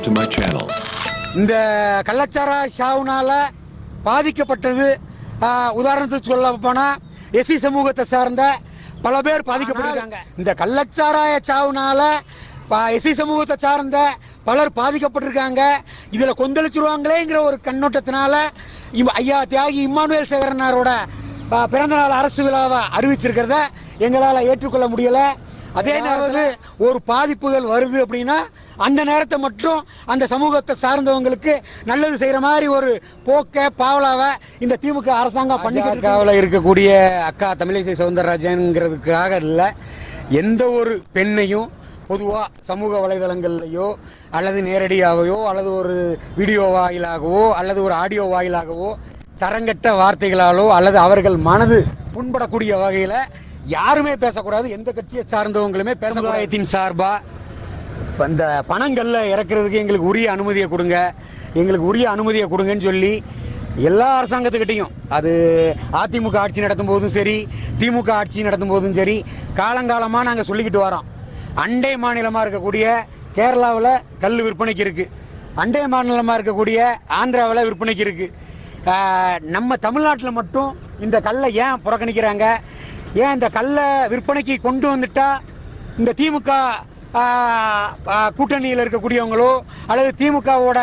subscribe to my channel. இந்த கள்ளச்சாரா ஷாவுனால பாதிக்கப்பட்டது. உதாரணத்துக்கு சொல்ல போனா எஸ்சி சமூகத்தை சார்ந்த பல பேர் பாதிக்கப்பட்டிருக்காங்க. இந்த கள்ளச்சாராய சாவுனால எஸ்சி சமூகத்தை சார்ந்த பலர் பாதிக்கப்பட்டிருக்காங்க. இதுல கொந்தளிச்சிருவாங்களேங்கிற ஒரு கண்ணோட்டத்தினால இவ- ஐயா தியாகி இம்மானுவேல் சேகரனாரோட ஆஹ், பிறந்த நாள் அரசு விழாவை அறிவிச்சிருக்கிறத எங்களால் ஏற்றுக்கொள்ள முடியல. அதே நேரத்தில் ஒரு பாதிப்புகள் வருது அப்படின்னா அந்த நேரத்தை மட்டும் அந்த சமூகத்தை சார்ந்தவங்களுக்கு நல்லது செய்யற மாதிரி ஒரு போக்க பாவலாவை இந்த திமுக அரசாங்கம் பண்ணிக்கிட்டு இருக்கக்கூடிய அக்கா தமிழிசை சவுந்தரராஜன்ங்கிறதுக்காக இல்லை எந்த ஒரு பெண்ணையும் பொதுவாக சமூக வலைதளங்கள்லையோ அல்லது நேரடியாகவோ அல்லது ஒரு வீடியோ வாயிலாகவோ அல்லது ஒரு ஆடியோ வாயிலாகவோ தரங்கட்ட வார்த்தைகளாலோ அல்லது அவர்கள் மனது புண்படக்கூடிய வகையில் யாருமே பேசக்கூடாது. எந்த கட்சியை சார்ந்தவங்களுமே சமுதாயத்தின் சார்பா இப்ப இந்த பணங்களில் இறக்குறதுக்கு எங்களுக்கு உரிய அனுமதியை கொடுங்க. எங்களுக்கு உரிய அனுமதியை கொடுங்கன்னு சொல்லி எல்லா அரசாங்கத்துக்கிட்டையும் அது அதிமுக ஆட்சி நடத்தும் போதும் சரி திமுக ஆட்சி நடத்தும் போதும் சரி காலங்காலமாக நாங்கள் சொல்லிக்கிட்டு வரோம். அண்டை மாநிலமாக இருக்கக்கூடிய கேரளாவில் கல் விற்பனைக்கு இருக்குது அண்டை மாநிலமாக இருக்கக்கூடிய ஆந்திராவில் விற்பனைக்கு இருக்குது நம்ம தமிழ்நாட்டில் மட்டும் இந்த கல்லை ஏன் புறக்கணிக்கிறாங்க? ஏன் இந்த கல்லை விற்பனைக்கு கொண்டு வந்துட்டால் இந்த திமுக கூட்டணியில் இருக்கக்கூடியவங்களோ அல்லது திமுகவோட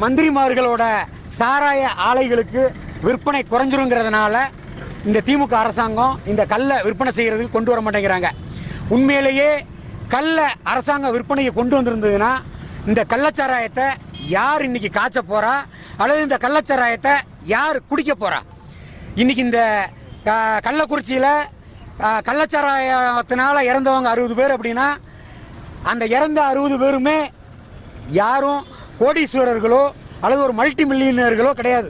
மந்திரிமார்களோட சாராய ஆலைகளுக்கு விற்பனை குறைஞ்சிருங்கிறதுனால இந்த திமுக அரசாங்கம் இந்த கல்லை விற்பனை செய்கிறதுக்கு கொண்டு வர மாட்டேங்கிறாங்க. உண்மையிலேயே கல்லை அரசாங்கம் விற்பனையை கொண்டு வந்திருந்ததுன்னா இந்த கள்ளச்சாராயத்தை யார் இன்னைக்கு காய்ச்ச போறா? அல்லது இந்த கள்ளச்சாராயத்தை யார் குடிக்க போறா? இன்னைக்கு இந்த க- கள்ளக்குறிச்சியில கள்ளச்சாராயத்தினால இறந்தவங்க அறுபது பேர் அப்படின்னா அந்த இறந்த அறுபது பேருமே யாரும் கோடீஸ்வரர்களோ அல்லது ஒரு மல்டி மில்லியனர்களோ கிடையாது.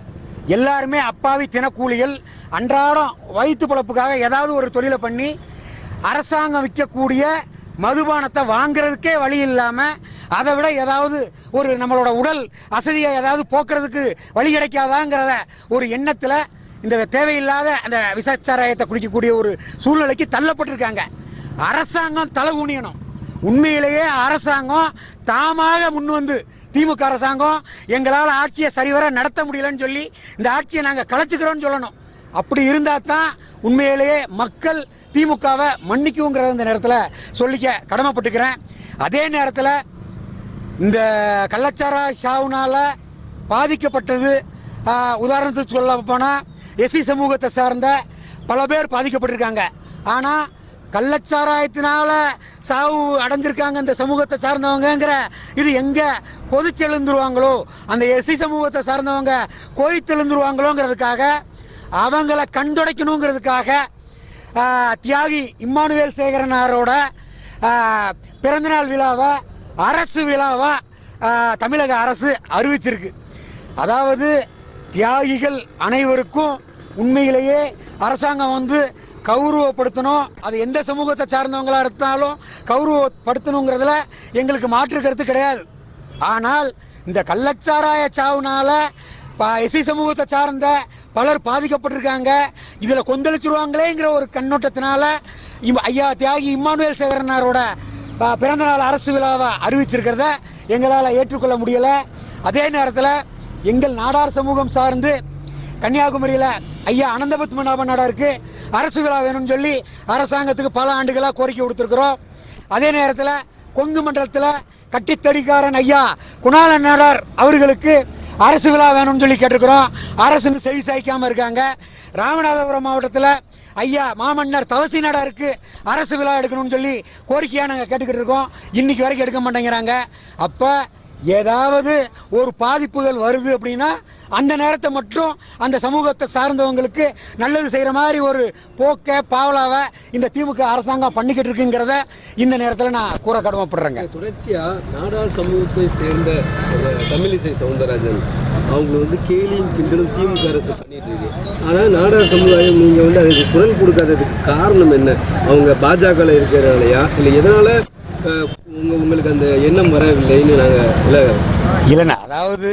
எல்லாருமே அப்பாவி தினக்கூலிகள் அன்றாடம் வயிற்று பிழப்புக்காக ஏதாவது ஒரு தொழிலை பண்ணி அரசாங்கம் விற்கக்கூடிய மதுபானத்தை வாங்குறதுக்கே வழி இல்லாமல் அதை விட ஏதாவது ஒரு நம்மளோட உடல் அசதியை ஏதாவது போக்குறதுக்கு வழி கிடைக்காதாங்கிறத ஒரு எண்ணத்தில் இந்த தேவையில்லாத அந்த விசச்சாராயத்தை குடிக்கக்கூடிய ஒரு சூழ்நிலைக்கு தள்ளப்பட்டிருக்காங்க. அரசாங்கம் தலை குனியணும் உண்மையிலேயே அரசாங்கம் தாமாக முன் வந்து திமுக அரசாங்கம் எங்களால் ஆட்சியை சரிவர நடத்த முடியலன்னு சொல்லி இந்த ஆட்சியை நாங்கள் கலைச்சிக்கிறோம்னு சொல்லணும். அப்படி இருந்தால் தான் உண்மையிலேயே மக்கள் திமுகவை மன்னிக்குங்கிறத இந்த நேரத்தில் சொல்லிக்க கடமைப்பட்டுக்கிறேன். அதே நேரத்தில் இந்த கள்ளச்சாரா ஷாவுனால் பாதிக்கப்பட்டது உதாரணத்துக்கு சொல்ல போனால் எஸ்சி சமூகத்தை சார்ந்த பல பேர் பாதிக்கப்பட்டிருக்காங்க. ஆனால் கள்ளச்சாராயத்தினால சாவு அடைஞ்சிருக்காங்க இந்த சமூகத்தை சார்ந்தவங்கங்கிற. இது எங்க கொதிச்செழுந்துருவாங்களோ அந்த எஸ்சி சமூகத்தை சார்ந்தவங்க கோயித்தெழுந்துருவாங்களோங்கிறதுக்காக அவங்கள கண்துடைக்கணுங்கிறதுக்காக தியாகி இம்மானுவேல் சேகரனாரோட பிறந்தநாள் விழாவை அரசு விழாவை தமிழக அரசு அறிவிச்சிருக்கு. அதாவது தியாகிகள் அனைவருக்கும் உண்மையிலேயே அரசாங்கம் வந்து கௌரவப்படுத்தணும். அது எந்த சமூகத்தை சார்ந்தவங்களா இருந்தாலும் கௌரவப்படுத்தணுங்கிறதுல எங்களுக்கு மாற்று கருத்து கிடையாது. ஆனால் இந்த கள்ளச்சாராய சாவுனால எஸ்சி சமூகத்தை சார்ந்த பலர் பாதிக்கப்பட்டிருக்காங்க. இதுல கொந்தளிச்சிருவாங்களேங்கிற ஒரு கண்ணோட்டத்தினால ஐயா தியாகி இம்மானுவேல் சேகரனாரோட பிறந்தநாள் பிறந்த நாள் அரசு விழாவை அறிவிச்சிருக்கிறத எங்களால் ஏற்றுக்கொள்ள முடியல. அதே நேரத்தில் எங்கள் நாடார் சமூகம் சார்ந்து கன்னியாகுமரியில் ஐயா அனந்த பத்மநாப நாடாருக்கு அரசு விழா வேணும்னு சொல்லி அரசாங்கத்துக்கு பல ஆண்டுகளாக கோரிக்கை கொடுத்துருக்குறோம் அதே நேரத்தில் கொங்கு மண்டலத்தில் கட்டித்தடிக்காரன் ஐயா குணால நாடார் அவர்களுக்கு அரசு விழா வேணும்னு சொல்லி கேட்டிருக்கிறோம். அரசுன்னு செவி சாய்க்காமல் இருக்காங்க. ராமநாதபுரம் மாவட்டத்தில் ஐயா மாமன்னர் தவசி நாடாருக்கு அரசு விழா எடுக்கணும்னு சொல்லி கோரிக்கையாக நாங்கள் கேட்டுக்கிட்டு இருக்கோம். இன்னைக்கு வரைக்கும் எடுக்க மாட்டேங்கிறாங்க. அப்போ ஏதாவது ஒரு பாதிப்புகள் வருது அப்படின்னா அந்த நேரத்தை மட்டும் அந்த சமூகத்தை சார்ந்தவங்களுக்கு நல்லது செய்கிற மாதிரி ஒரு போக்க பாவலாவை இந்த திமுக அரசாங்கம் பண்ணிக்கிட்டு இருக்குங்கிறத இந்த நேரத்தில் நான் கூற கடமைப்படுறேங்க. தொடர்ச்சியா நாடாள் சமூகத்தை சேர்ந்த தமிழிசை சவுந்தரராஜன் அவங்க வந்து கேலியும் கிண்டலும் திமுக அரசு பண்ணிட்டு இருக்கு. ஆனால் நாடார் சமுதாயம் நீங்கள் வந்து அதுக்கு குரல் கொடுக்காததுக்கு காரணம் என்ன? அவங்க பாஜகவில் இருக்கிறனாலயா இல்லை எதனால உங்களுக்கு அந்த எண்ணம் வரவில்லைன்னு நாங்கள் இல்லை. இல்லைண்ணா அதாவது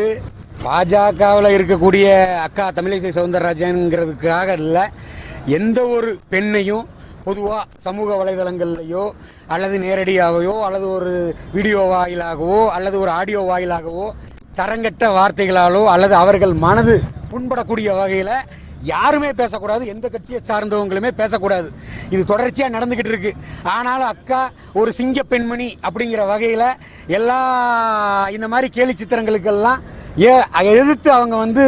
பாஜகவில் இருக்கக்கூடிய அக்கா தமிழிசை சவுந்தரராஜன்கிறதுக்காக இல்லை எந்த ஒரு பெண்ணையும் பொதுவாக சமூக வலைதளங்கள்லையோ அல்லது நேரடியாகவோ அல்லது ஒரு வீடியோ வாயிலாகவோ அல்லது ஒரு ஆடியோ வாயிலாகவோ தரங்கட்ட வார்த்தைகளாலோ அல்லது அவர்கள் மனது புண்படக்கூடிய வகையில் யாருமே பேசக்கூடாது எந்த கட்சியை சார்ந்தவங்களுமே பேசக்கூடாது. இது தொடர்ச்சியாக நடந்துக்கிட்டு இருக்கு. ஆனாலும் அக்கா ஒரு சிங்க பெண்மணி அப்படிங்கிற வகையில் எல்லா இந்த மாதிரி கேலி சித்திரங்களுக்கெல்லாம் ஏ எதிர்த்து அவங்க வந்து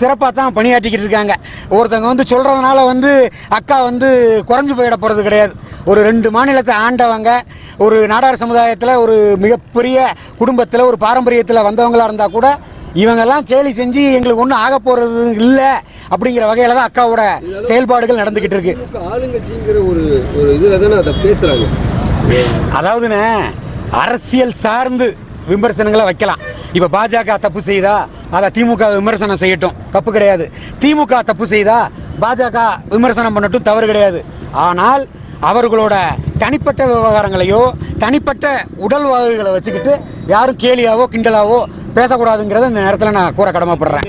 சிறப்பாக தான் பணியாற்றிக்கிட்டு இருக்காங்க. ஒருத்தவங்க வந்து சொல்கிறதுனால வந்து அக்கா வந்து குறைஞ்சு போயிட போகிறது கிடையாது. ஒரு ரெண்டு மாநிலத்தை ஆண்டவங்க ஒரு நாடார் சமுதாயத்தில் ஒரு மிகப்பெரிய குடும்பத்தில் ஒரு பாரம்பரியத்தில் வந்தவங்களா இருந்தால் கூட இவங்கெல்லாம் கேலி செஞ்சு எங்களுக்கு ஒன்றும் ஆக போகிறது இல்லை அப்படிங்கிற வகையில் தான் அக்காவோட செயல்பாடுகள் நடந்துக்கிட்டு இருக்கு. ஆளுங்கட்சிங்கிற ஒரு ஒரு இதில் தானே அதை பேசுகிறாங்க அதாவதுண்ணே அரசியல் சார்ந்து விமர்சனங்களை வைக்கலாம். இப்போ பாஜக தப்பு செய்தா? அதை திமுக விமர்சனம் செய்யட்டும். தப்பு கிடையாது. திமுக தப்பு செய்தா பாஜக விமர்சனம் பண்ணட்டும் தவறு கிடையாது. ஆனால் அவர்களோட தனிப்பட்ட விவகாரங்களையோ தனிப்பட்ட உடல் வாழ்வுகளை வச்சுக்கிட்டு யாரும் கேலியாவோ கிண்டலாவோ பேசக்கூடாதுங்கிறத இந்த நேரத்தில் நான் கூற கடமைப்படுறேன்.